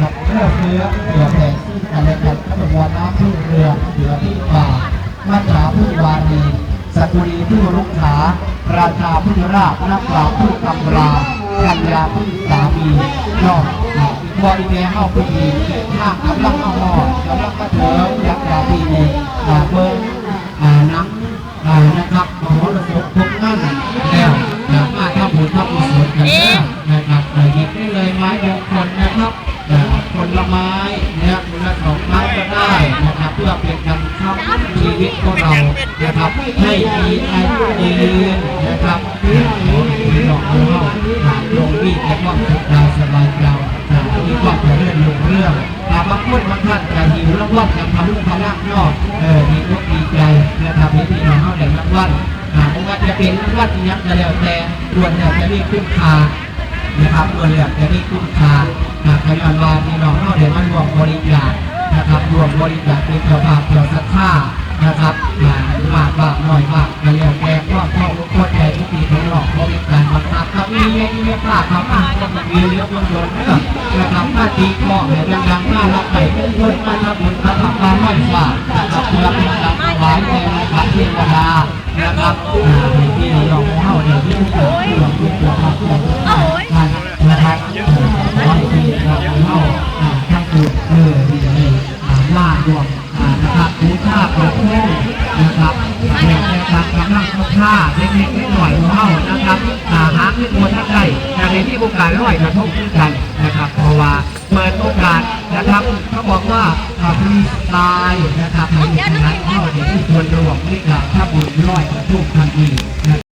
นะครับเพื่อเนื้อเพื่อแผ่ซึ่งกันและกันขบวนน้ำพึ่งเรือเรือพึ่งป่ามัจฉาพึ่งวารีสกุลีพึ่งลุกขาราชาพึ่งราชนักปราพึ่งกำรากัญญาพึ่งสามีนอกบริเวณเข้าพิธีห้างกำลังเข้าหม้อ ได้เลไม้มงคลนะครับผลไม้เนี่ยมูลสองไม้ก็ได้นะครับ เพื่อเป็นการทำชีวิตของเรานะครับให้มีอายุยืนนะครับขอให้พี่น้องของเราผ่านลงมีแต่ความสุขกายสบายใจอ่ามีความเจริญรุ่งเรืองอ่าบางคนบางท่านจะหิวรางวัลกับพลุพลักนอกเออมีอกดีใจนะครับที่พี่น้องเขาได้รางวัลอ่าไม่ว่าจะเป็นรางวัลที่ยังก็แล้วแต่รวนแล้วจะมีคุณค่า นะครับตัวเลือกจะมีคุณค่าหากขยันวาพี่น้องเข้าเดี๋ยวมันรวมบริจาคนะครับรวมบริจาคเป็นเจ้าภาพเจ้าศรัทธานะครับอ่ามากบ้างน้อยมากก็แล้วแต่ครอบครองทุกคนใจทุกปีของหลอกบริการบังคับครับมีเงี้ยมีผ้าครับอะก็มีเลี้ยงบนโดนเนื้อนะครับมาตีกล้องเนี่ยดังๆมารับไปเป็นคนมาทำบุญมาทำกาไหว้พระนะครับเพื่อเป็นการถวายแด่พระเทวดานะครับอ่าให้พี่น้องของเราเนี่ยที่ทุกคนที่หลวงทุกตัวครับท่านนะครับขอให้พี่น้อง ของเราอ่าทั้งตัวเออดีเลยอ่ามารวมนะครับบูชาพระพุทธนะครับเด็กนะครับกำลังค่าเล็กๆน้อยๆของเรานะครับหาขึ้นบนท่านใดอย่ในที่โอกาสร้อยกระทบกันนะครับ เพราะว่าเปิดโอกาสนะครับเขาบอกว่าอ่าฟรีสไตล์นะครับในงานเข้าในที่ชวนรวมนี่กับถ้าบุญร้อยกระทบทันที